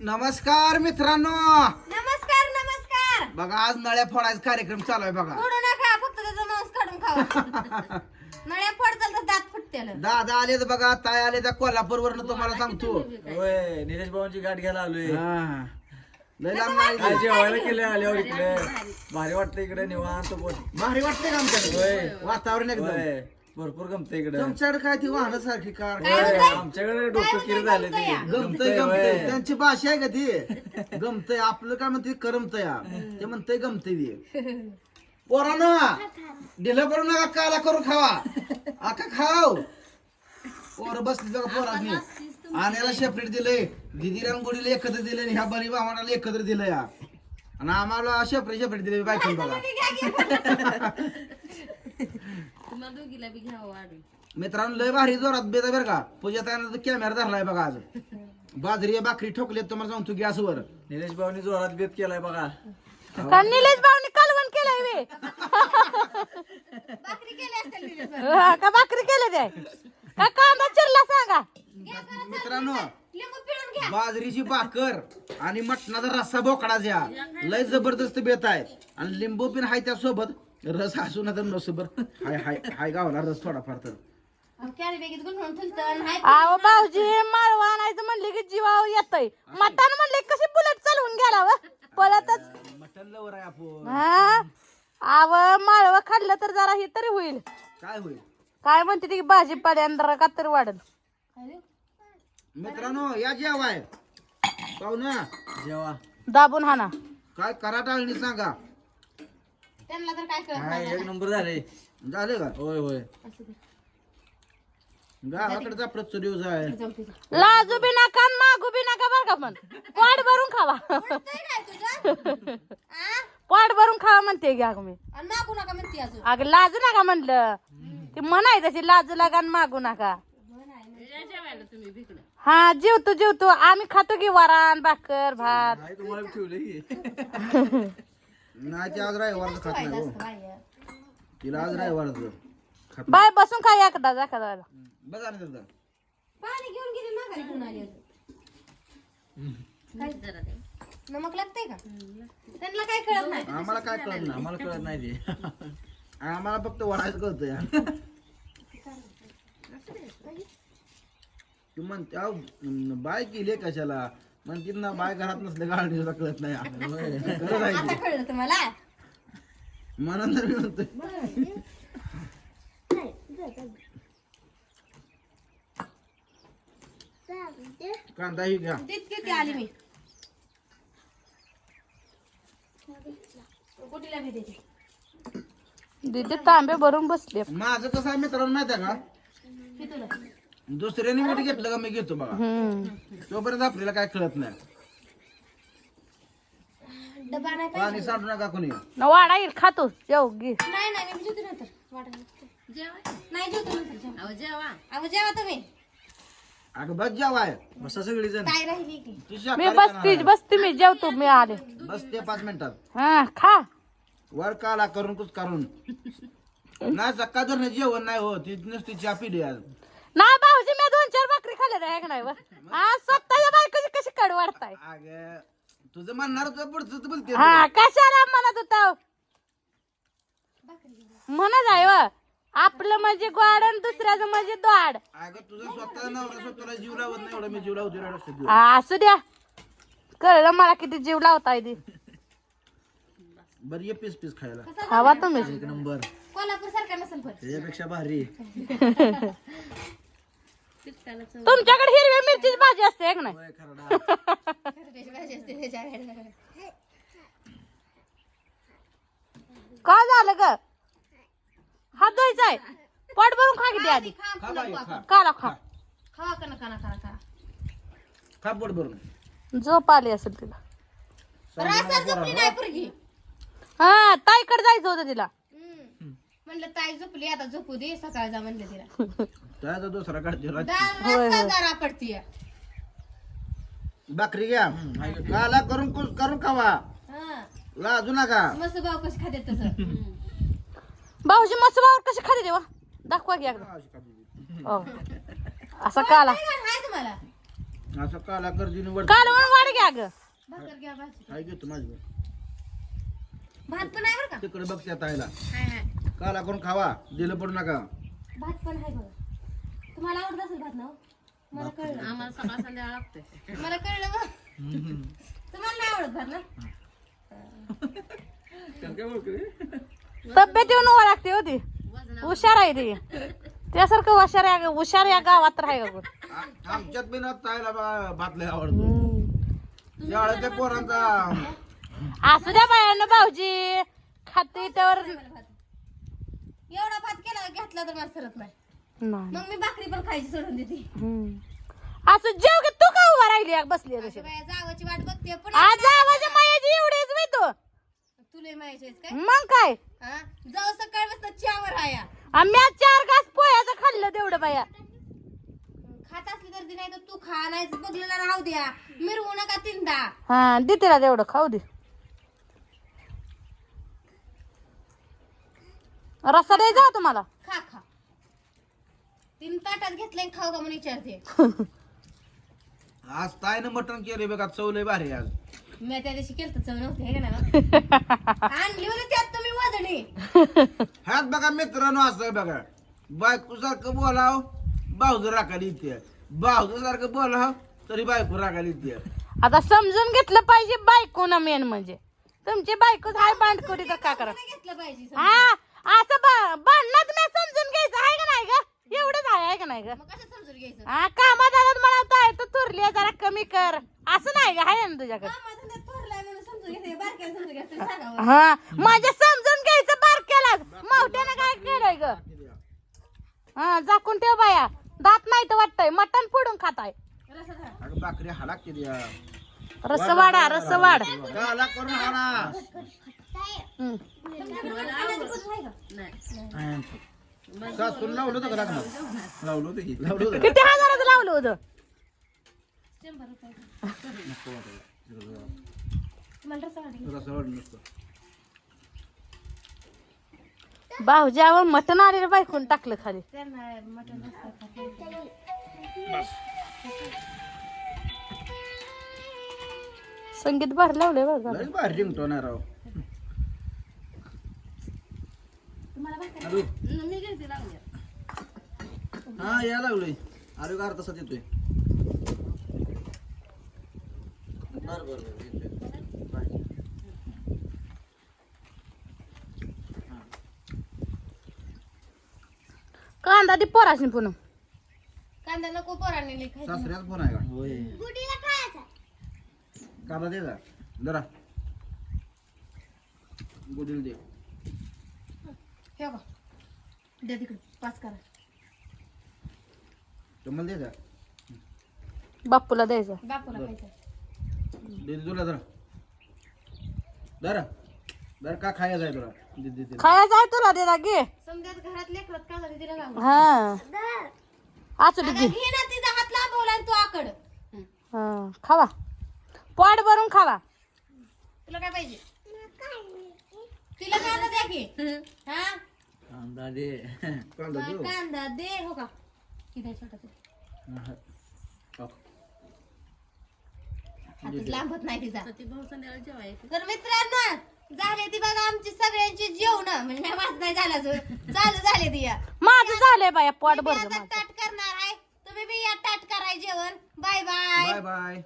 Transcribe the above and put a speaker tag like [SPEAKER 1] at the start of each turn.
[SPEAKER 1] नमस्कार मित्रांनो.
[SPEAKER 2] नमस्कार नमस्कार.
[SPEAKER 1] बघा आज नळ्या फोडायचा कार्यक्रम चालू आहे बघा.
[SPEAKER 2] फोडू नका फक्त त्याचा मांस काढून खावा. नळ्या फोडचाल तर दात फुटतेल
[SPEAKER 1] दादा आले बघा ताई आले त्या कोल्हापूर वरनं तुम्हाला सांगतो.
[SPEAKER 3] होय निलेश भाऊंची गाठ घ्यायला आलोय.
[SPEAKER 1] हा. लय लांब नाही
[SPEAKER 3] काय
[SPEAKER 1] गेली.
[SPEAKER 3] जेवायला केलं आल्यावर इकडे. भारी. वाटतं इकडे निवांत
[SPEAKER 1] भारी वाटते का आमच्याकडे?
[SPEAKER 3] होय.
[SPEAKER 1] वातावरण एकदम.
[SPEAKER 3] होय. भरपूर गमत इकडे.
[SPEAKER 1] तुमच्याकडे काय ती वाहन सारखी कार
[SPEAKER 3] आमच्याकडे डोकं किर झाले ते
[SPEAKER 1] गमतय
[SPEAKER 3] गमतंय,
[SPEAKER 1] गमतय
[SPEAKER 3] होय.
[SPEAKER 1] त्यांची भाषा आहे का ती? गमतय. आपलं काय म्हणते? करमतय. हा. ते म्हणतंय गमतय ती. पोरानो दिलं करू नका काला करू खावा. आका खाव पोर बसली बघा पोरांनी. आण्याला सेपरेट दिलंय. दिदीला आणि गोडीला एकत्र दिलंय आणि ह्या बनी भावाला एकत्र दिलंय. हा. आणि आम्हाला सेपरेट सेपरेट दिले बायकून बघा. मित्रांनो लय भारी जोरात बेद बरं का. पूजा त्यानं कॅमेरा धरलाय बघा आज. बाजरी भाकरी ठोकले तुम्हाला सांगतो गॅसवर
[SPEAKER 3] निलेश भाऊनी जोरात बेत केलाय बघा.
[SPEAKER 4] का निलेश भाऊनी कालवण केलंय वे
[SPEAKER 2] भाकरी केली असतील निलेश भाऊ.
[SPEAKER 4] हा, का भाकरी केले ते का कांदा चिरला सांगा?
[SPEAKER 1] मित्रांनो
[SPEAKER 2] लिंबू पिळून घ्या.
[SPEAKER 1] बाजरीची भाकर आणि मटणाचा रस्सा बोकडाच्या लय जबरदस्त बेत आहे. आणि लिंबू पिन हाय त्यासोबत. रस असू ना तर नसोबर हाय हाय हाय गावला रस थोडाफार तर.
[SPEAKER 2] अहो, कॅरी बॅगेत गुंठवून ठुलतं हाय
[SPEAKER 4] अहो भाऊजी माळवा आणायचं म्हणले की जीवाव येतय. मटण म्हणले कशी बुलेट चालवून गेला व? पळतच.
[SPEAKER 1] मटण लवर आहे आपण.
[SPEAKER 4] हा. आव माळव खाल्लं तर जरा हे तरी होईल.
[SPEAKER 1] काय होईल?
[SPEAKER 4] काय म्हणते ती भाजी पाड्यांदर का तरी वाढल.
[SPEAKER 1] मित्रांनो या जेवाय. पाहुणा.
[SPEAKER 3] जेवा
[SPEAKER 4] दाबून हाना.
[SPEAKER 1] काय करा टाळणी सांगा.
[SPEAKER 2] त्यांना तर काय कळत
[SPEAKER 3] हाय एक नंबर झाले.
[SPEAKER 1] झाले का?
[SPEAKER 3] होय होय.
[SPEAKER 1] गावाकडे आपलं चुरीव आहे
[SPEAKER 4] लाजू बी नका मागू बी नका बरं का पण. पोट भरून खावा.
[SPEAKER 2] नाही तुझं आ?
[SPEAKER 4] पोट भरून खावा म्हणते घ्या मी.
[SPEAKER 2] आणि मागू नका म्हणते अजून.
[SPEAKER 4] अगं लाजू नका म्हणलं. ती म्हणाय तशी लाजू लागा आणि मागू नका. हा जेवतो जेवतो. आम्ही खातो की वरण भाकर भात.
[SPEAKER 3] नाही तुम्हाला ठेवले की.
[SPEAKER 1] नाही ते आज रायवारचं खात नाही हो. तिला आज खात
[SPEAKER 4] बाय बसून एकदा वेळेला.
[SPEAKER 1] बघा ना तिथं
[SPEAKER 2] पाणी घेऊन गेली माघारी घेऊन आली. काय? नमक लागतंय का त्यांना काय कळत नाही
[SPEAKER 1] आम्हाला काय कळत नाही
[SPEAKER 3] आम्हाला कळत नाही ते
[SPEAKER 1] आम्हाला फक्त वडायचं कळतंय ती म्हणते अहो, न- बाय केली कशाला म्हणते ना बाय घरात नसले गाडी सुद्धा कळत नाही खरं आहे
[SPEAKER 2] आता
[SPEAKER 1] ते.
[SPEAKER 2] कळलं तुम्हाला?
[SPEAKER 1] म्हणून तर मी म्हणतोय. कांदा ही घ्या.
[SPEAKER 2] तितकी ती आली मी. कुठीला भी देते.
[SPEAKER 4] दीदी तांबे भरून बसले.
[SPEAKER 1] माझं कसं आहे मित्रांनो माहिती आहे का?
[SPEAKER 2] तुला
[SPEAKER 1] दुसऱ्याने मीठ घेतलं का मी घेतो बघा.
[SPEAKER 4] हम्म
[SPEAKER 1] तोपर्यंत आपल्याला काय कळत नाही.
[SPEAKER 2] डबा नाही पाहिजे.
[SPEAKER 1] पाणी सांडू नका कोणी.
[SPEAKER 4] न वाडा येईल खातो घे.
[SPEAKER 2] नाही नाही मी जेवते नंतर. वाटत नाही जेवतो नंतर अहो जेवा. अहो जेवा तुम्ही.
[SPEAKER 1] अगं बस जेवाय.
[SPEAKER 3] बसा सगळी जण
[SPEAKER 2] काय राहिली की
[SPEAKER 1] तू
[SPEAKER 4] मी बसती बसते मी जेवतो मी आले.
[SPEAKER 1] आहे. बस ते पाच मिनिटात.
[SPEAKER 4] हा खा.
[SPEAKER 1] वर काला करून कुछ करून. नाही सकाळ जर जेवण नाही हो ती नुसती चहा पिली आज
[SPEAKER 4] नाही भाऊजी मी दोन चार भाकरी खाल्ले आहे का नाही व? हा स्वतःच्या बायकोची कशी कड वाढताय?
[SPEAKER 1] अग तुझं म्हणणार तुझं पुढचं तू बोलते
[SPEAKER 4] हा कशाला म्हणत होता? म्हणत आहे व. आपलं म्हणजे गोड आणि दुसऱ्याचं म्हणजे दोड.
[SPEAKER 1] अगं तुझं स्वतः नवरा स्वतःला जीव लावत नाही एवढा मी जीव लावतो एवढा लक्षात ठेव.
[SPEAKER 4] हा, असू द्या. कळलं मला किती जीव लावताय ती
[SPEAKER 1] बरं ये पीस पीस खायला.
[SPEAKER 4] खावा तुम्ही.
[SPEAKER 3] एक नंबर.
[SPEAKER 2] कोल्हापूर सारखा नसेल पण.
[SPEAKER 3] त्याच्यापेक्षा भारी.
[SPEAKER 4] तुमच्याकडे हिरव्या मिरचीची भाजी असते है का नाही?
[SPEAKER 3] होय खरडा.
[SPEAKER 4] काय झालं ग? हात धुवायचाय पोट भरून खा किती आधी.
[SPEAKER 2] खा
[SPEAKER 1] खा बाई खा.
[SPEAKER 4] काला खा.
[SPEAKER 2] खावा का नका नका नका
[SPEAKER 1] खा. पोट भरून.
[SPEAKER 4] झोप आली असेल तिला.
[SPEAKER 2] रासार झोपली नाही पोरगी.
[SPEAKER 4] हा ताईकडे जायचं होतं तिला.
[SPEAKER 2] म्हणलं ताई झोपली आता झोपू दे सकाळ जा म्हणलं तिला.
[SPEAKER 1] त्याचा दुसरा काढते रात-
[SPEAKER 2] दारा पडतीय.
[SPEAKER 1] भाकरी घ्या. काला करून कुस करून खावा.
[SPEAKER 2] हा.
[SPEAKER 1] लाजू नका.
[SPEAKER 2] मस्त भाऊ कशी खाते तसं.
[SPEAKER 4] भाऊजी मस्त भाऊ कशी खाते देवा दाखवा की एकदा. हो. असा काला.
[SPEAKER 2] हाय तुम्हाला?
[SPEAKER 1] असं काला वर
[SPEAKER 4] कालवण वाढ घ्या ग
[SPEAKER 2] भाकर घ्या भाजी.
[SPEAKER 1] काय घेतो माझं
[SPEAKER 2] भात पण आहे बरं का?
[SPEAKER 1] तिकडे बघ त्या ताईला.
[SPEAKER 2] हाय हाय.
[SPEAKER 1] काला करून खावा. दिलं पडू नका.
[SPEAKER 2] भात पण आहे बघा. तुम्हाला आवडत असेल भात ना हो? मला कळलं.
[SPEAKER 5] आम्हाला सकाळ संध्याकाळ लागतंय
[SPEAKER 2] मला कळलं बघ. तुम्हाला नाही आवडत भात ना?
[SPEAKER 4] तब्येत येऊन उभा लागते होती हुशार आहे ती. त्यासारखं हुशार आहे हुशार या गावात?
[SPEAKER 1] आ- आमच्यात बी ना ताईला बा- भात लय आवडतो. शाळेच्या पोरांचा
[SPEAKER 4] असू द्या बायांना भाऊजी. खाते त्यावर
[SPEAKER 2] एवढा भात केला घेतला तर मला सरत नाही.
[SPEAKER 4] नाही.
[SPEAKER 2] मग मी भाकरी पण खायची सोडून देते.
[SPEAKER 4] हम्म. असं जेव की तू का उभा राहिली बसली तशी?
[SPEAKER 2] जावाची वाट बघते पण
[SPEAKER 4] आज आवाज मायाची एवढीच मी तू.
[SPEAKER 2] तुला माहिती आहेस काय?
[SPEAKER 4] मग काय?
[SPEAKER 2] हा? जाऊ सकाळ वाजता चहावर आया
[SPEAKER 4] आम्ही आज चार घास पोह्याचं खाल्लं तेवढं बाया.
[SPEAKER 2] खात असली तर ती नाही तर तू खा नाही बघलेला राहू द्या. मिरवू नका तीनदा.
[SPEAKER 4] हा दे तिला तेवढं खाऊ दे. रस्सा द्यायचा का तुम्हाला.
[SPEAKER 2] खा खा. तीन ताटात घेतलंय खाऊ का म्हणून विचारते.
[SPEAKER 1] आज ताईनं मटण केले बघा चव लय भारी आज.
[SPEAKER 2] मी त्या दिवशी केलं चव नव्हती हे का ना आणली होती त्यात तुम्ही वजणी
[SPEAKER 1] ह्यात बघा मित्रांनो असं बघा. बायको सारखं बोलाव भाऊजं राखायला येते. भाऊजं सारखं बोलाव तरी बायको राखायला येते.
[SPEAKER 4] आता समजून घेतलं पाहिजे बायको ना मेन म्हणजे. तुमची बायकोच हाय बांडकोरी तर का करा
[SPEAKER 2] घेतलं पाहिजे
[SPEAKER 4] हा? असं बा- भांडणात मी समजून घ्यायचं आहे का नाही ग? एवढंच आहे आहे का नाही ग?
[SPEAKER 2] मग कसं समजून घ्यायचं?
[SPEAKER 4] हा कामात आलं म्हणताय तर तुरली आहे, जरा कमी कर. असं नाही ग आहे ना तुझ्याकडे?
[SPEAKER 2] हा, माझं त्यात थोरलाय म्हणून समजून घ्यायचं बारक्याला समजून घ्यायचं तुम्ही सांगा
[SPEAKER 4] हा माझ्या समजून घ्यायचं बारक्यालाच मावट्यानं काय केलंय ग? हा झाकून ठेव बाया. दात नाही तर वाटतंय मटण फोडून खाताय.
[SPEAKER 2] रसा खा.
[SPEAKER 1] अगं बाकरी केली.
[SPEAKER 4] रस वाडा रस वाढ.
[SPEAKER 1] काला करून हाना
[SPEAKER 4] हम्म.
[SPEAKER 1] सासून लावलं होतं का लागणार
[SPEAKER 3] लावलो होतं की.
[SPEAKER 1] लावलं होतं.
[SPEAKER 4] किती हजाराचं लावलं होतं?
[SPEAKER 2] वाटेल
[SPEAKER 1] नसतं.
[SPEAKER 4] भाऊजावर मटण आलेलं बायकून टाकलं खाली. संगीत भर लावलंय बरं
[SPEAKER 1] लय भारी रिंगटोन आहे राव
[SPEAKER 2] तुम्हाला भाकरी
[SPEAKER 1] हॅलो
[SPEAKER 5] मी घेते
[SPEAKER 1] हा या लागलोय. अरे का अर्धा तासात येतोय. बर बर बर येतोय. बाय.
[SPEAKER 4] कांदा ती पोराशी पुन्हा.
[SPEAKER 2] कांदा नको पोरांनी खायचं.
[SPEAKER 1] सासऱ्याच फोन आहे का? कांदा दे जा जरा गुडील दे.
[SPEAKER 2] हे बघा द्या तिकडे पास करा.
[SPEAKER 1] दे जा
[SPEAKER 4] बापूला द्यायचं.
[SPEAKER 2] बापूला खायचं.
[SPEAKER 1] तुला जरा जरा जरा का खायचं आहे तुला?
[SPEAKER 4] खायचं आहे तुला दे घे.
[SPEAKER 2] घरात लेकरत का झाली तिला लावून?
[SPEAKER 4] हा. असू दे
[SPEAKER 2] आता
[SPEAKER 4] घे.
[SPEAKER 2] घे ना तिचा हात लांबवला आणि तू आकड.
[SPEAKER 4] हा. खावा. पोट भरून खावा.
[SPEAKER 2] तुला काय पाहिजे? तिला कांदा द्या की? हा?
[SPEAKER 3] कांदा दे
[SPEAKER 1] कांदा दे हो.
[SPEAKER 2] कांदा दे हो का? किती छोटा तू. हातच लांबत नाही तिचा.
[SPEAKER 5] ती भाऊ संध्याकाळ जेवायचं
[SPEAKER 2] तर मित्रांनो झाले ती बघा आमची सगळ्यांची जेवण. म्हणजे माझ नाही झाला. चालू झाले ती.
[SPEAKER 4] माझं झालंय बाया पोट
[SPEAKER 2] मी
[SPEAKER 4] भरलं
[SPEAKER 2] आता
[SPEAKER 4] माझं.
[SPEAKER 2] ताट करणार आहे. तुम्ही बी या ताट कराय जेवण. Bye bye.
[SPEAKER 1] Bye bye.